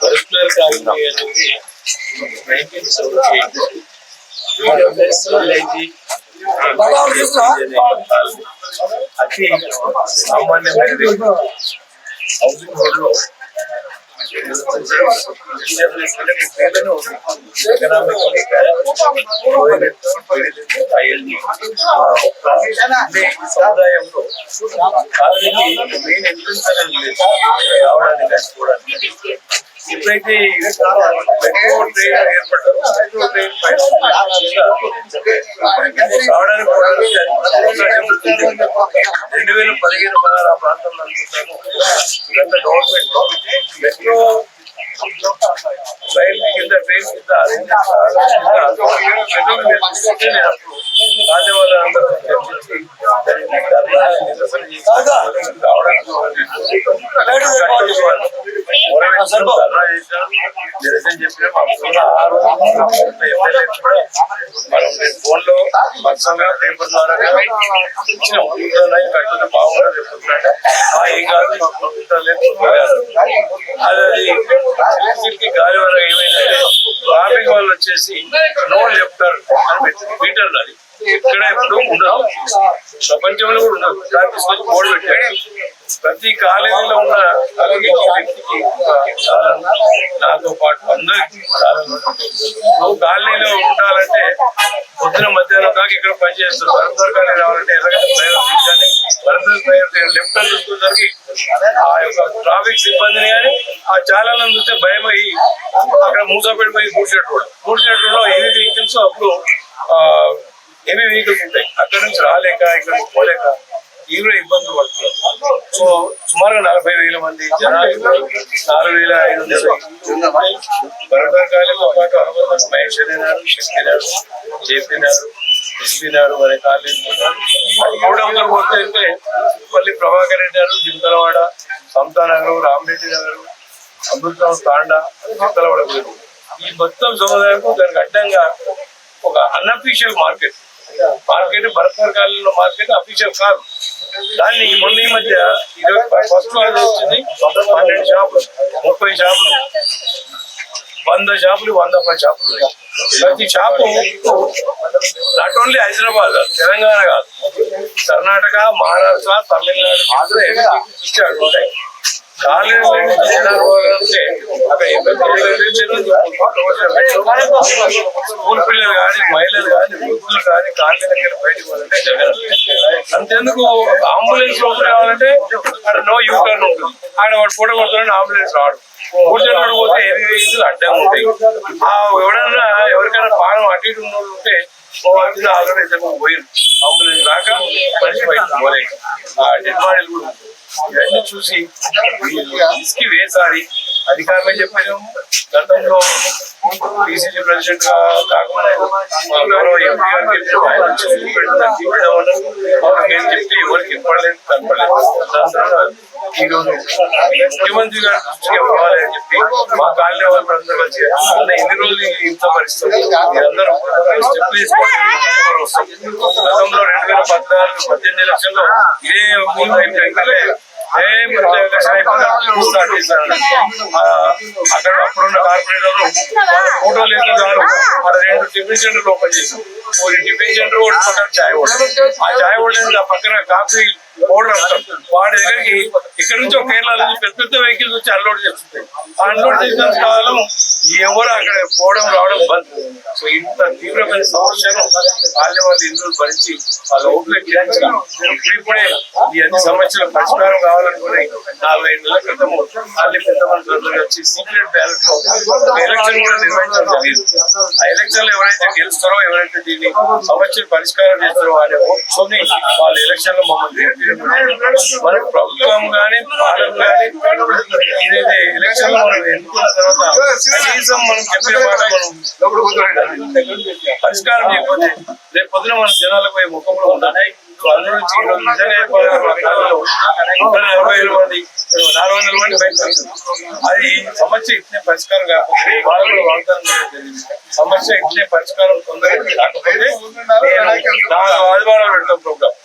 Personal colony అనేది nineteen seventy eight EWS village అతి సామాన్యమైనది హౌసింగ్ బోర్డ్ సముదాయంలో కాలనీకి మెయిన్ ఎంట్రన్స్ అనేది లేదు రావడానికి ఎప్పుడైతే మెట్రో ట్రైన్ ఏర్పడ్డారు మెట్రో ట్రైన్ పైన రావడానికి రెండు వేల పదిహేను పదహారు ఆ ప్రాంతంలో అనుకుంటాను ఇదంతా గవర్నమెంట్ మెట్రో రైల్ కింద ట్రైన్ కింద మెట్రో నిర్మిస్తుంటే నేను అప్పుడు రాజవాళ్ళందరూ చర్చించి దాన్ని ధర్నా నిరసన చేసి రావడానికి ధర్నా చేశాను నిరసన చెప్పిన ఆ రోజు ఎమ్మెల్యే కూడా మనం ఫోన్ లో పర్సనల్ పేపర్ ద్వారా ఇచ్చిన ఉంటున్నాయి కట్టుకుంటే బాగుండదు ఏం కాదు లేదు అది అది గాలి వల్ల ఏమైందంటే ట్రాఫిక్ వాళ్ళు వచ్చేసి నో లెఫ్టర్ అని పెట్టింది మీటర్ అది. ఎక్కడ ఎప్పుడు ఉండదు. ప్రపంచంలో కూడా ఉండదు. దాని తీసుకొని బోర్డు పెట్టారు. ప్రతి కాలేజీలో ఉన్న వ్యక్తికి నాతో పాటు అందరికి నువ్వు కాలనీలో ఉండాలంటే పొద్దున మధ్యాహ్నం దాకా ఇక్కడ పనిచేస్తారు. భరతర్ కాలనీ రావాలంటే ఎలాగైతే డ్రైవర్ తీసాలి భరతర్ డ్రైవర్ లెఫ్ట్ హ్యాండ్ చూసుకునేసరికి ఆ యొక్క ట్రాఫిక్ సిబ్బందిని కానీ ఆ చాలా చూస్తే భయం అయ్యి అక్కడ మూసపెడిపోయి కూర్చున్నట్టు కూడా కూర్చున్నట్టులో ఏది వెహికల్స్ అప్పుడు ఆ హెవీ వెహికల్స్ ఉంటాయి. అక్కడ నుంచి రాలేక ఇక్కడ నుంచి పోలేక తీవ్ర ఇబ్బందులు పడుతున్నారు. సో సుమారుగా నలభై వేల మంది జనాలు నాలుగు వేల ఐదు వందల భరతకాలంతో పాటు అనుబంధం మహేశ్వరినారు శక్తినారు శక్తి ఎస్పీనారు జేపీ నాడు అనే కాలేజ్ అది మూడు వందలు పోతే మళ్ళీ ప్రభాకర్ రెడ్డి గారు జింతలవాడ సంతానగర్ రామరెడ్డి నగర్ అమృతం తాండా జింతలవాడ ఈ మొత్తం సముదాయం దానికి అడ్డంగా ఒక అన్అఫీషియల్ మార్కెట్ మార్కెట్ భరతనగర్ కాలంలో మార్కెట్ అఫీషియల్ కాదు దాన్ని మొన్న ఈ మధ్య ఇరవై ఫస్ట్ వాళ్ళు వచ్చింది. పన్నెండు షాపులు ముప్పై షాపులు వంద షాపులు వంద పది షాపులు ఉన్నాయి. ప్రతి shop not only Hyderabad Telangana కాదు. కర్ణాటక మహారాష్ట్ర తమిళనాడు ఆంధ్ర ఇచ్చాడు ఉంటాయి కాలేజీ అక్కడ స్కూల్ పిల్లలు కానీ మహిళలు కానీ వృద్ధులు కానీ కాలేజీ దగ్గర బయటకు పోవాలంటే జగన్ అంతేందుకు? అంబులెన్స్ లోపల రావాలంటే అక్కడ నో యూ టర్న్ ఉంటుంది. ఆడ వాడు ఫోటో కొడుతున్నాడు అంబులెన్స్ రాడు. కూర్చున్నాడు పోతే ఎన్ని వేసి అడ్డంగా ఉంటాయి. ఆ ఎవడన్నా ఎవరికైనా పానం అటు ఇటు ఉన్న ఉంటే ఆల్రెడీ ఇద్దరు పోయింది అంబులెన్స్ రాక మనిషి బయట పోలేక ఆ డెడ్ బాడీలు కూడా ఇవన్నీ చూసి ఇసుకి వేసారి అధికారులు చెప్పాను గతంలో పిసిసి ప్రెసిడెంట్గా కాకుండా మా గౌరవ ఎంపీ గారికి చెప్పాము. ఆయన వచ్చి చూపెట్టి దాన్ని తీపిద్దామన్నారు. వాళ్ళు మేము చెప్తే ఎవరికి ఇవ్వలేదు కనపడలేదు దాని తర్వాత ఈ రోజు ముఖ్యమంత్రి గారి దృష్టికి ఇవ్వాలి అని చెప్పి మా కాలనీ వాళ్ళు అందరూ కలిసి అన్న ఎన్ని రోజులు ఇంత పరిస్థితి మీరందరూ స్టెప్ తీసుకోండి గతంలో రెండు వేల పద్నాలుగు పద్దెనిమిది లక్షల్లో ఇదే మూడు అయిపోయిందలే ఏ ముప్పై లక్షలు అయిపోయింది స్టార్ట్ చేశారు ఆ, అక్కడ అప్పుడున్న కార్పొరేటర్లు ఫోటోలు ఎంత చాలు వాళ్ళ రెండు సెంటర్లు ఓపెన్ చేశారు. ఒకటి పక్కన చాయ్ హోటల్ ఆ చాయ్ హోటల్ పక్కన కాఫీ పౌడర్ అంటారు. వాడి దగ్గరికి ఇక్కడ నుంచి ఒక కేరళ నుంచి పెద్ద పెద్ద వెహికల్స్ వచ్చి అన్లోడ్ చేస్తుంటాయి ఆ అన్లోడ్ చేసిన కాలం ఎవరు అక్కడ పోవడం రావడం బంద్. సో ఇంత తీవ్రమైన సమస్యను వాళ్ళ వాళ్ళు ఇందులో భరించి వాళ్ళ ఓట్లు ఎక్కించాలి ఇప్పుడిప్పుడే ఈ అన్ని సమస్యల పరిష్కారం కావాలనుకుని నాలుగు ఐదు నెలల క్రితం వాళ్ళ పెద్ద మనుషులందరూ వచ్చి సీక్రెట్ బ్యాలెట్లో ఎలక్షన్ కూడా నిర్వహించడం జరిగింది. ఆ ఎలక్షన్లో ఎవరైతే గెలుస్తారో ఎవరైతే దీన్ని సమస్యలు పరిష్కారం చేస్తారు అనే ఓట్తోని వాళ్ళ ఎలక్షన్లో మమ్మల్ని మనకు ప్రభుత్వం కానీ పాలన కానీ ఇదైతే ఎలక్షన్లో మనం ఎన్నుకున్న తర్వాత కనీసం మనం చెప్పే మాట మనం పరిష్కారం చేయకపోతే రేపు పొద్దున మన జనాలకు పోయి ముఖంలో ఉండాలి. నలభై వేల మంది నాలుగు వందల మంది అది సమస్య ఇట్లే పరిష్కారం కాకపోతే వాళ్ళు వాగ్దానం సమస్య ఇట్లే పరిష్కారం తొందరగా కాకపోతే నేను నాలుగు ప్రోగ్రామ్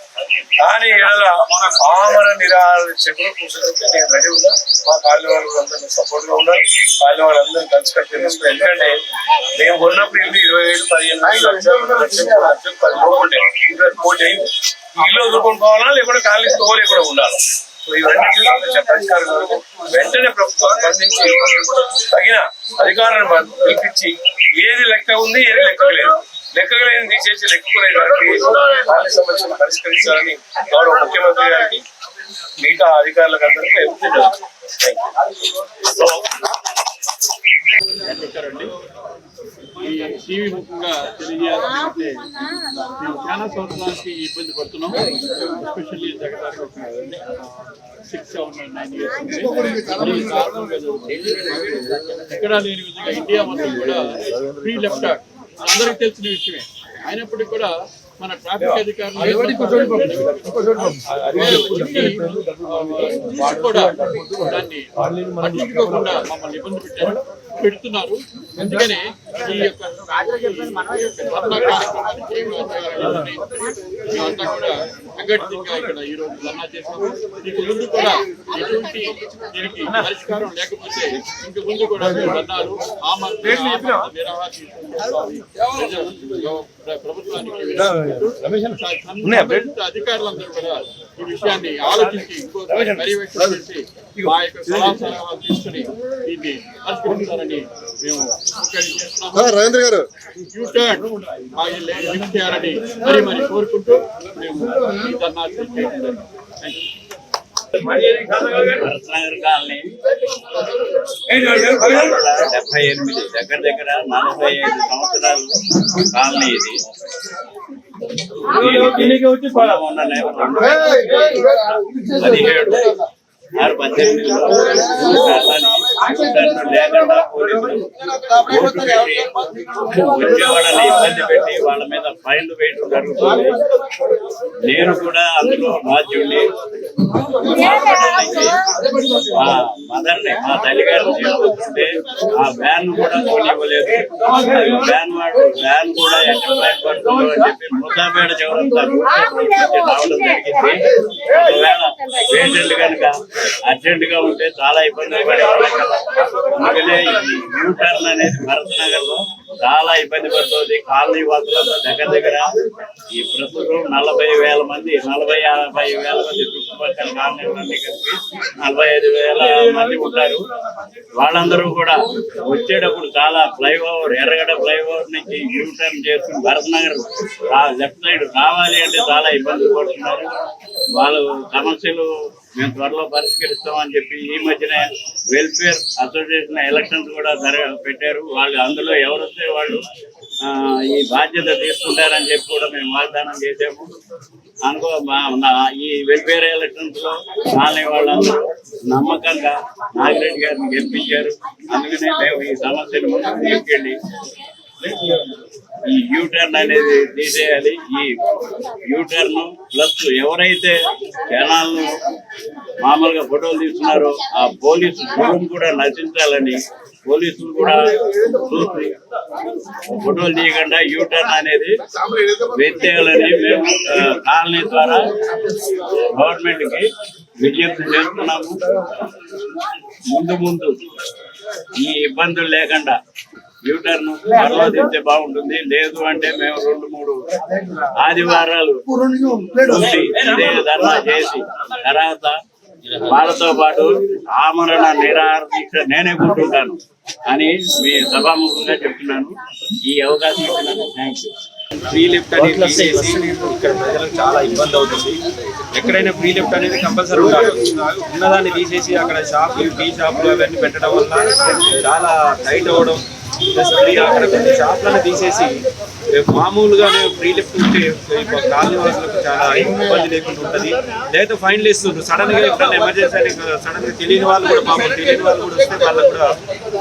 కానీ ఇలా ఆమర నిరాశకులు కూర్చుంటే నేను రెడీ ఉన్నా మా కాళ్ళ వాళ్ళందరూ సపోర్ట్గా ఉన్నారు కాళ్ళ వాళ్ళందరూ కలిసి కట్టి ఎందుకంటే మేము ఉన్నప్పుడు ఇల్లు ఇరవై ఏడు పదిహేను లక్షలు లక్షలు లక్షలు పది లోపు ఉండే కోటి అయింది ఇల్లు వదులుకొని పోవాలా లేకుంటే కాళ్ళకి తోలే కూడా ఉండాలి ఇవన్నీ పరిష్కారం వెంటనే ప్రభుత్వం స్పందించి తగిన అధికారులను పిలిపించి ఏది లెక్క ఉంది ఏది లెక్క లేదు లెక్కలు లేని తీసేసి లెక్కకునే దానికి సమస్యను పరిష్కరించాలని గౌరవ ముఖ్యమంత్రి గారికి మిగతా అధికారులకు అందరికీ ఈ టీవీ ముఖ్యంగా తెలియజేయాలంటే మేము చాలా సంవత్సరాలకి ఇబ్బంది పడుతున్నాం especially Jagan six seven nine years ఎక్కడా లేని విధంగా ఇండియా మొత్తం కూడా ఫ్రీ లెఫ్ట్ అందరికీ తెలిసిన విషయమే. అయినప్పటికీ కూడా మన ట్రాఫిక్ అధికారులు కూడా దాన్ని పట్టించుకోకుండా మమ్మల్ని ఇబ్బంది పెట్టారు. పెడుతున్నారు. అందుకనే ఈ యొక్క మేమంతా కూడా సంఘటితంగా ఇక్కడ ఈ రోజు ధర్నా దీనికి ముందు కూడా ఎటువంటి దీనికి పరిష్కారం లేకపోతే ఇంక ముందు కూడా ధర్నాలు ప్రభుత్వానికి అధికారులందరూ కూడా ఈ విషయాన్ని ఆలోచించి ఇంకో పర్యవేక్షణ చేసి మా యొక్క సలహా సలహాలు తీసుకుని దీన్ని పరిష్కరించాలని మేము ఇక్కడ చేస్తున్నాము రవీంద్ర గారు. యూటర్న్ ఆగి లిఫ్ట్ చేయాలని మరి మరి కోరుకుంటూ మేము ఈ డెబ్బై ఎనిమిది దగ్గర దగ్గర నలభై ఐదు సంవత్సరాలు కాలనీ ఇది. మొన్న నేను రెండు పదిహేడు ఆరు లేకుండా పోలీసులు వచ్చే వాళ్ళని ఇబ్బంది పెట్టి వాళ్ళ మీద ఫైన్లు వేయడం జరుగుతుంది. నేను కూడా అందులో బాధ్యుడిని మా మదర్ని మా తల్లిగారిని తీసుకొస్తుంటే ఆ వ్యాన్ కూడా కొనివ్వలేదు. వ్యాన్ వాడు వ్యాన్ కూడా ఎక్కడ భయపడుతుందో అని చెప్పి ముద్దాపేట చౌరస్తా రావడం జరిగింది. ఒకవేళ పేషెంట్ కనుక అర్జెంట్గా ఉంటే చాలా ఇబ్బంది కదా. అందుకనే యూ టర్న్ అనేది భరత్ నగర్లో చాలా ఇబ్బంది పడుతుంది. కాలనీ వాసులతో దగ్గర దగ్గర ఈ ప్రస్తుతం నలభై వేల మంది నలభై యాభై వేల మంది చుట్టుపక్కల కాలనీలన్నీ కలిపి నలభై ఐదు వేల మంది ఉంటారు. వాళ్ళందరూ కూడా వచ్చేటప్పుడు చాలా ఫ్లైఓవర్ ఎర్రగడ్డ ఫ్లైఓవర్ నుంచి యూ టర్న్ చేసుకుని భరత్ నగర్ లెఫ్ట్ సైడ్ రావాలి అంటే చాలా ఇబ్బందులు పడుతున్నారు. వాళ్ళు సమస్యలు మేము త్వరలో పరిష్కరిస్తామని చెప్పి ఈ మధ్యనే వెల్ఫేర్ అసోసియేషన్ ఎలక్షన్స్ కూడా జరగ పెట్టారు. వాళ్ళు అందులో ఎవరు వస్తే వాళ్ళు ఆ, ఈ బాధ్యత తీసుకుంటారని చెప్పి కూడా మేము వాగ్దానం చేసాము అనుకో మా- నా- ఈ వెల్ఫేర్ ఎలక్షన్స్లో కాలనీ వాళ్ళందరూ నమ్మకంగా నాగిరెడ్డి గారిని గెలిపించారు. అందుకనే మేము ఈ సమస్యను ముందుకు తీసుకెళ్ళి ఈ యూటర్న్ అనేది తీసేయాలి. ఈ యూటర్న్ ప్లస్ ఎవరైతే జనాలను మామూలుగా ఫోటోలు తీస్తున్నారు. ఆ పోలీసు గురువు కూడా నశించాలని పోలీసులు కూడా చూసి ఫోటోలు తీయకుండా యూటర్న్ అనేది వెత్తేయాలని మేము కాలనీ ద్వారా గవర్నమెంట్కి విజ్ఞప్తి చేస్తున్నాము. ముందు ముందు ఈ ఇబ్బందులు లేకుండా యూటర్న్ అనుమతిస్తే బాగుంటుంది. లేదు అంటే మేము రెండు మూడు ఆదివారాలు ఇదే ధర్నా చేసి తర్వాత వాళ్ళతో పాటు ఆమరణ నిరాహార దీక్ష నేనే కూర్చుంటాను అని మీ సభాముఖంగా చెప్తున్నాను. ఈ అవకాశం ఇచ్చినందుకు థ్యాంక్ యూ ఫ్రీ లిఫ్ట్ అనేది తీసేసి ఇక్కడ ప్రజలకు చాలా ఇబ్బంది అవుతుంది. ఎక్కడైనా ఫ్రీ లిఫ్ట్ అనేది కంపల్సరీ ఉండాలి. ఉన్నదాన్ని తీసేసి అక్కడ షాపులు టీ షాపులు అవన్నీ పెట్టడం వల్ల చాలా టైట్ అవ్వడం ప్లస్ ఫ్రీ అక్కడ కొన్ని షాపులను తీసేసి రేపు మామూలుగానే ఫ్రీ లిఫ్ట్ ఉంటే కాలనీ వాసులకు చాలా ఇబ్బంది లేకుండా ఉంటుంది. లేదా ఫైన్లు ఇస్తుండ్రు సడన్గా ఎప్పుడైనా ఎమర్జెన్సీ అని సడన్గా తెలియని వాళ్ళు కూడా పాపం తెలియని వాళ్ళు కూడా వస్తే వాళ్ళకు కూడా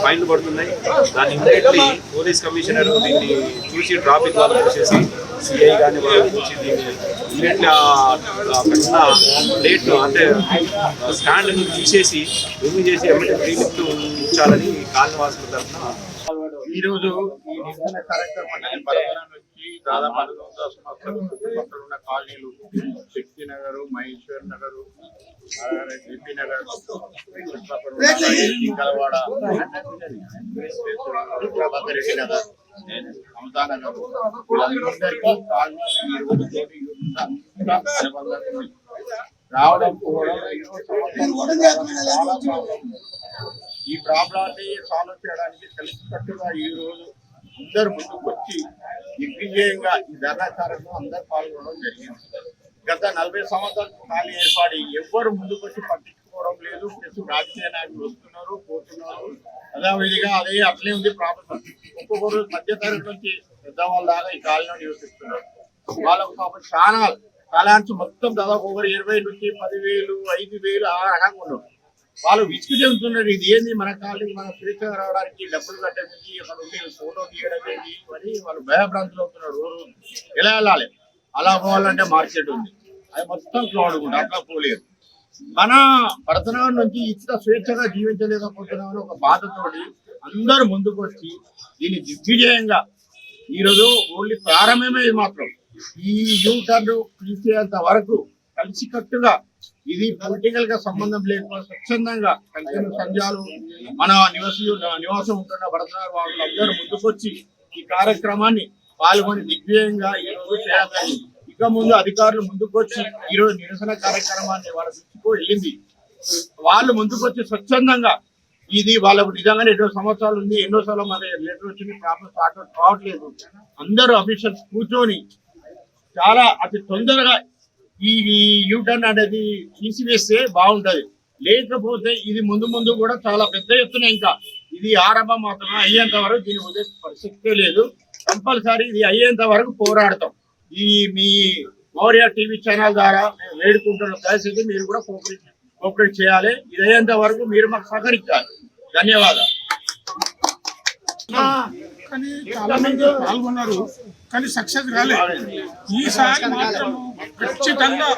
ఫైన్లు పడుతున్నాయి. దాన్ని ఇమ్మీడియట్లీ పోలీస్ కమిషనర్ దీన్ని చూసి ట్రాఫిక్ వాళ్ళు చూసేసి సిఐ కానీ వాళ్ళు చూసి దీన్ని ఇమ్మీడియట్లీ అక్కడ ప్లేట్ అంటే స్టాండ్ తీసేసి రూమ్ చేసి ఎమ్మటే ఫ్రీ లిఫ్ట్ ఉంచాలని కాలనీ వాసుల తరఫున ఈ రోజు ఈ నిరసన కార్యక్రమం అనేది బలవరం నుంచి దాదాపు ఐదు వందల సంవత్సరాలు చుట్టుపక్కల ఉన్న కాలనీలు శక్తి నగర్ మహేశ్వర్ నగర్ జెపీ నగర్ కలవాడ ప్రభాకర్ రెడ్డి నగర్ మమతా నగర్ వీళ్ళందరికీ కాలనీ ఈ రోజు రావడం చాలా ప్రాబ్లం ఈ ప్రాబ్లాన్ని సాల్వ్ చేయడానికి కలిసికట్టుగా ఈ రోజు అందరు ముందుకు వచ్చి దిగ్విజయంగా ఈ ధర్నాచారంలో అందరు పాల్గొనడం జరిగింది. గత నలభై సంవత్సరాల ఖాళీ ఏర్పడి ఎవ్వరు ముందుకు వచ్చి పట్టించుకోవడం లేదు. ప్రతి రాజకీయ నాయకులు వస్తున్నారు పోతున్నారు. అదేవిధంగా అదే అట్లే ఉంది ప్రాబ్లం. ఒక్కొక్కరు మధ్యతరగతి నుంచి పెద్దవాళ్ళ దాకా ఈ ఖాళీలో నివసిస్తున్నారు. వాళ్ళకు కాబట్టి చాలా కాలాంటి మొత్తం దాదాపు ఒకరు ఇరవై నుంచి పదివేలు ఐదు వేలు ఆ రకంగా ఉన్నారు. వాళ్ళు విసుగు చెందుతున్నారు ఇది ఏంది? మన కాళ్ళకి మన ఫ్యూచర్ రావడానికి డబ్బులు కట్టేది అక్కడ ఉండి ఫోటో తీయడం ఏంటి అని వాళ్ళు భయభ్రాంతులు అవుతున్నారు. రోజు ఎలా వెళ్ళాలి? అలా పోవాలంటే మార్కెట్ ఉంది. అది మొత్తం క్లౌడ్ కూడా. అట్లా పోలేదు. మన భరతనగరం నుంచి ఇంత స్వేచ్ఛగా జీవించలేకపోతున్నామని ఒక బాధతోటి అందరూ ముందుకు వచ్చి దీన్ని దిగ్విజయంగా ఈరోజు ఓన్లీ ప్రారంభమే ఇది మాత్రం. ఈ యూ టర్న్ తీసేంత వరకు కలిసికట్టుగా ఇది పొలిటికల్గా సంబంధం లేకుండా స్వచ్ఛందంగా కలిసిన సంఘాలు మన నివాస నివాసం ఉంటున్న భరతనగర్ వాళ్ళు అందరూ ముందుకొచ్చి ఈ కార్యక్రమాన్ని పాల్గొని దిగ్విజయంగా ఈ రోజు చేయాలని ఇక ముందు అధికారులు ముందుకొచ్చి ఈ రోజు నిరసన కార్యక్రమాన్ని వాళ్ళ దృష్టికి వెళ్ళింది. వాళ్ళు ముందుకొచ్చి స్వచ్ఛందంగా ఇది వాళ్ళకు నిజంగానే ఎన్నో సంవత్సరాలు ఉంది ఎన్నో సార్లు మన లెటర్ వచ్చింది ప్రాబ్లం స్టార్ట్ కావట్లేదు. అందరూ అఫీషియల్స్ కూర్చొని చాలా అతి తొందరగా ఈ యూటర్న్ అనేది తీసివేస్తే బాగుంటది. లేకపోతే ఇది ముందు ముందు కూడా చాలా పెద్ద ఎత్తున ఇంకా ఇది ఆరంభం మాత్రమే అయ్యేంత వరకు దీని వదిలే పరిస్థితే లేదు. కంపల్సరీ ఇది అయ్యేంత వరకు పోరాడతాం. ఈ మీ మౌర్య టీవీ ఛానల్ ద్వారా మేము వేడుకుంటున్న పరిస్థితి మీరు కూడా కోఆపరేట్ కోఆపరేట్ చేయాలి. ఇది అయ్యేంత వరకు మీరు మాకు సహకరించాలి. ధన్యవాదాలు. కానీ చాలా మంది పాల్గొన్నారు కానీ సక్సెస్ కాలేదు ఈసారి మాత్రం ఖచ్చితంగా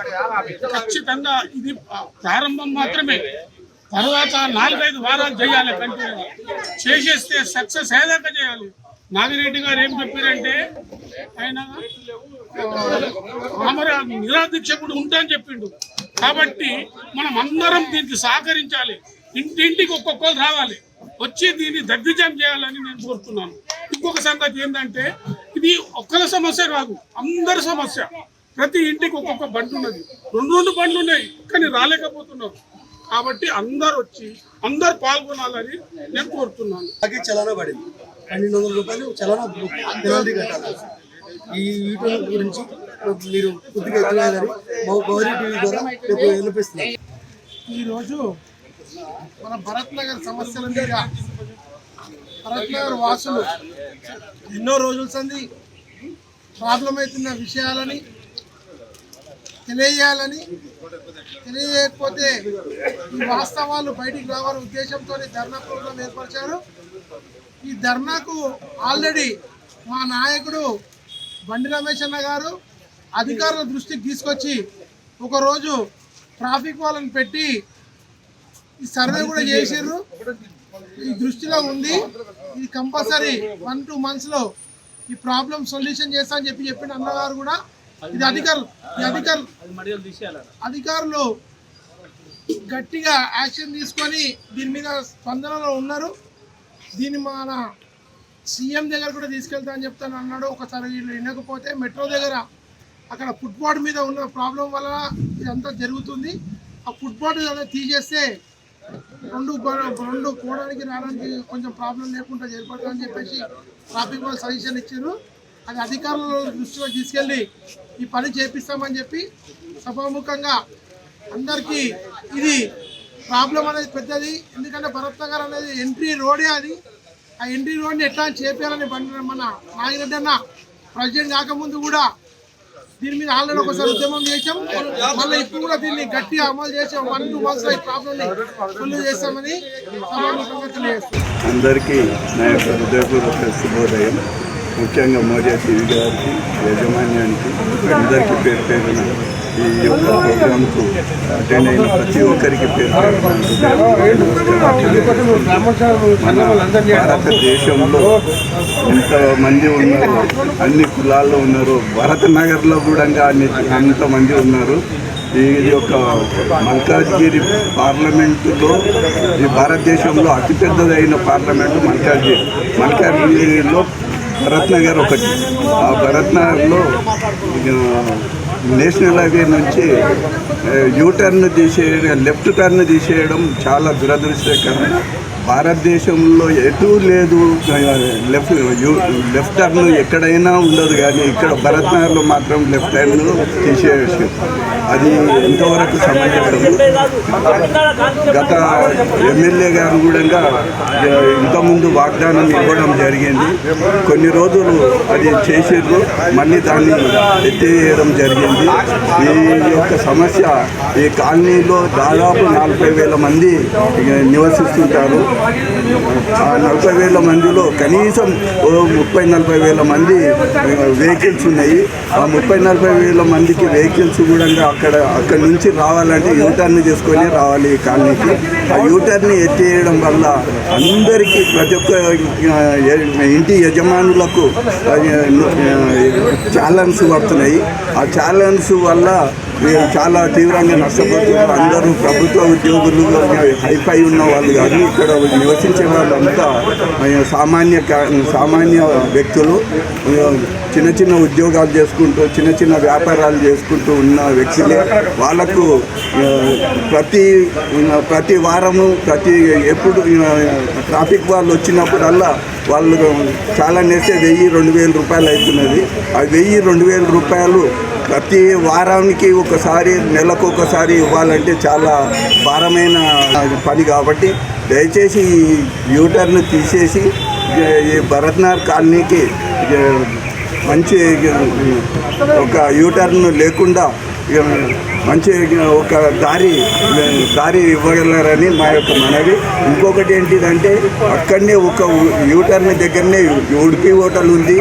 ఖచ్చితంగా ఇది ప్రారంభం మాత్రమే. తర్వాత నాలుగైదు వారాలు చేయాలి కంటిన్యూ చేసేస్తే సక్సెస్ అయ్యేదాకా చేయాలి. నాగిరెడ్డి గారు ఏం చెప్పారంటే ఆయన ఆమర నిరాదీక్షకుడు ఉంటా అని చెప్పిండు. కాబట్టి మనం అందరం దీనికి సహకరించాలి. ఇంటింటికి ఒక్కొక్కరు రావాలి. వచ్చి దీన్ని దిగ్విజయం చేయాలని నేను కోరుతున్నాను. ఇంకొక సంగతి ఏంటంటే ఇది ఒక్కల సమస్య కాదు అందరి సమస్య. ప్రతి ఇంటికి ఒక్కొక్క బండి ఉన్నది. రెండు రెండు బండ్లు ఉన్నాయి కానీ రాలేకపోతున్నారు. కాబట్టి అందరు వచ్చి అందరు పాల్గొనాలని నేను కోరుతున్నాను. అలాగే చలానా పడింది. పన్నెండు వందల రూపాయలు చలానా పెనాల్టీ కట్టాలి. ఈ యూట్యూబ్ గురించి మీరు కొద్దిగా మా గౌరీ టీవీ ద్వారా ఈరోజు మన భరత్ నగర్ సమస్యల మీద భరత్ నగర్ వాసులు ఎన్నో రోజుల సంది ప్రాబ్లం అవుతున్న విషయాలని తెలియజేయాలని తెలియజేయకపోతే ఈ వాస్తవాలు బయటికి రావాలనే ఉద్దేశంతో ధర్నా ప్రోగ్రాం ఏర్పరిచారు. ఈ ధర్నాకు ఆల్రెడీ మా నాయకుడు బండి రమేష్ అన్న గారు అధికారుల దృష్టికి తీసుకొచ్చి ఒకరోజు ట్రాఫిక్ వాళ్ళని పెట్టి సర్వే కూడా చేసిర్రు. ఈ దృష్టిలో ఉంది. ఇది కంపల్సరీ వన్ టూ మంత్స్లో ఈ ప్రాబ్లం సొల్యూషన్ చేస్తా అని చెప్పి చెప్పిన అన్నగారు కూడా. ఇది అధికారులు ఈ అధికారులు అధికారులు గట్టిగా యాక్షన్ తీసుకొని దీని మీద స్పందనలో ఉన్నారు. దీన్ని మన సీఎం దగ్గర కూడా తీసుకెళ్తా అని చెప్తాను అన్నాడు. ఒకసారి వీళ్ళు వినకపోతే మెట్రో దగ్గర అక్కడ ఫుట్బాల్ మీద ఉన్న ప్రాబ్లం వల్ల ఇదంతా జరుగుతుంది. ఆ ఫుట్బాల్ తీసేస్తే రెండు రెండు పోవడానికి రావడానికి కొంచెం ప్రాబ్లం లేకుండా ఏర్పడుతుందని చెప్పేసి ట్రాఫిక్ వాళ్ళు సజెషన్ ఇచ్చారు. అది అధికారుల దృష్టిలో తీసుకెళ్ళి ఈ పని చేపిస్తామని చెప్పి సభాముఖంగా అందరికీ ఇది ప్రాబ్లం అనేది పెద్దది. ఎందుకంటే భరత్ నగర్ అనేది ఎంట్రీ రోడే అది. ఆ ఎంట్రీ రోడ్ని ఎట్లా చేపించాలని బండి మన నాగిరెడ్డి అన్న ప్రెసిడెంట్ కాకముందు కూడా దీని మీద ఆల్రెడీ ఒకసారి ఉద్యమం చేసాం మళ్ళీ ఇప్పుడు కూడా దీన్ని గట్టిగా అమలు చేసాం వన్ టూ మంత్స్ ఈ ప్రాబ్లమ్ని చేస్తామని సభాముఖంగా అందరికీ నా యొక్క హృదయపూర్వక శుభోదయం. ముఖ్యంగా మోరియా టీవీ గారికి యాజమాన్యానికి అందరికీ పేరు పేరున ఈ యొక్క ప్రోగ్రాంకు అటెండ్ అయిన ప్రతి ఒక్కరికి పేరు పేరున మన భారతదేశంలో ఎంతమంది ఉన్నారు అన్ని కులాల్లో ఉన్నారు భరత్ నగర్లో కూడా అన్ని అంతమంది ఉన్నారు. ఇది ఒక మల్కాజ్గిరి పార్లమెంటులో ఈ భారతదేశంలో అతిపెద్దదైన పార్లమెంటు మల్కాజ్గిరి. మల్కాజ్గిరిలో భరత్నగర్ ఒకటి. ఆ భరత్ నగర్లో నేషనల్ హైవే నుంచి యూ టర్న్ తీసేయడం లెఫ్ట్ టర్న్ తీసేయడం చాలా దురదృష్టకరం. భారతదేశంలో ఎటు లేదు. లెఫ్ట్ లెఫ్ట్ టర్న్ ఎక్కడైనా ఉండదు కానీ ఇక్కడ భరత్నగర్లో మాత్రం లెఫ్ట్ టర్న్ తీసేయచ్చు. అది ఎంతవరకు సమంజసం గత ఎమ్మెల్యే గారు కూడా ఇంతకుముందు వాగ్దానం ఇవ్వడం జరిగింది. కొన్ని రోజులు అది చేసిర్రు. మళ్ళీ దాన్ని ఎత్తేయడం జరిగింది. ఈ యొక్క సమస్య ఈ కాలనీలో దాదాపు నలభై వేల మంది నివసిస్తుంటారు. ఆ నలభై వేల మందిలో కనీసం ముప్పై నలభై వేల మంది వెహికల్స్ ఉన్నాయి. ఆ ముప్పై నలభై వేల మందికి వెహికల్స్ కూడా అక్కడ అక్కడ నుంచి రావాలంటే యూటర్న్ చేసుకొని రావాలి ఈ కాలనీకి. ఆ యూటర్న్ ఎత్తేయడం వల్ల అందరికీ ప్రతి ఒక్క ఇంటి యజమానులకు ఛాలెంజ్ పడుతున్నాయి. ఆ ఛాలెంజ్ వల్ల మీరు చాలా తీవ్రంగా నష్టపోతున్నారు అందరూ ప్రభుత్వ ఉద్యోగులు హైఫై ఉన్న వాళ్ళు కాదు ఇక్కడ నివసించే వాళ్ళంతా సామాన్య కా- సామాన్య వ్యక్తులు చిన్న చిన్న ఉద్యోగాలు చేసుకుంటూ చిన్న చిన్న వ్యాపారాలు చేసుకుంటూ ఉన్న వ్యక్తులే. వాళ్ళకు ప్రతి ప్రతి వారము ప్రతి ఎప్పుడు ట్రాఫిక్ వాళ్ళు వచ్చినప్పుడల్లా వాళ్ళు చాలా నేస్తే వెయ్యి రెండు వేల రూపాయలు అవుతున్నది. ఆ వెయ్యి రెండు వేల రూపాయలు ప్రతి వారానికి ఒకసారి నెలకు ఒకసారి ఇవ్వాలంటే చాలా భారమైన పని కాబట్టి దయచేసి ఈ యూటర్న్ తీసేసి ఈ భరత్నార్ కాలనీకి మంచి ఒక యూటర్న్ లేకుండా ఇక మంచి ఒక దారి దారి ఇవ్వగలరని మా యొక్క మనవి. ఇంకొకటి ఏంటిదంటే అక్కడనే ఒక యూటర్న్ దగ్గరనే ఉడిపి హోటల్ ఉంది.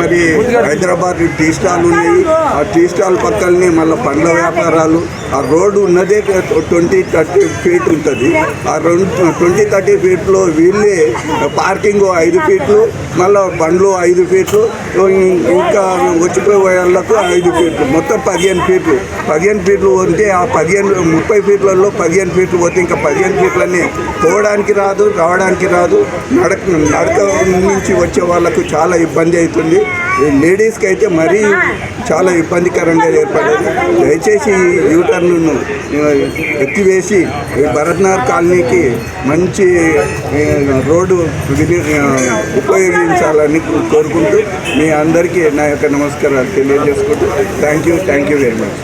మరి హైదరాబాద్ టీ స్టాల్ ఉన్నాయి. ఆ టీ స్టాల్ పక్కనే మళ్ళీ పండ్ల వ్యాపారాలు. ఆ రోడ్డు ఉన్నదే ట్వంటీ థర్టీ ఫీట్ ఉంటుంది. ఆ రెండు ట్వంటీ థర్టీ ఫీట్లో వీళ్ళే పార్కింగ్ ఐదు ఫీట్లు మళ్ళీ బండ్లు ఐదు ఫీట్లు. ఇంకా వచ్చిపోయే వాళ్ళకు ఐదు ఫీట్లు. మొత్తం పదిహేను ఫీట్లు. పదిహేను ఫీట్లు ఉంటే ఆ పదిహేను ముప్పై ఫీట్లలో పదిహేను ఫీట్లు పోతే ఇంకా పదిహేను ఫీట్లన్నీ పోవడానికి రాదు రావడానికి రాదు. నడక నడక నుంచి వచ్చే వాళ్ళకు చాలా ఇబ్బంది అవుతుంది. లేడీస్కి అయితే మరీ చాలా ఇబ్బందికరంగా ఏర్పడేది. దయచేసి యూటర్న్ను ఎత్తివేసి ఈ కాలనీకి మంచి రోడ్డు విని- ఉపయోగించాలని కోరుకుంటూ మీ అందరికీ నా యొక్క నమస్కారాలు తెలియజేసుకుంటూ thank you thank you very much.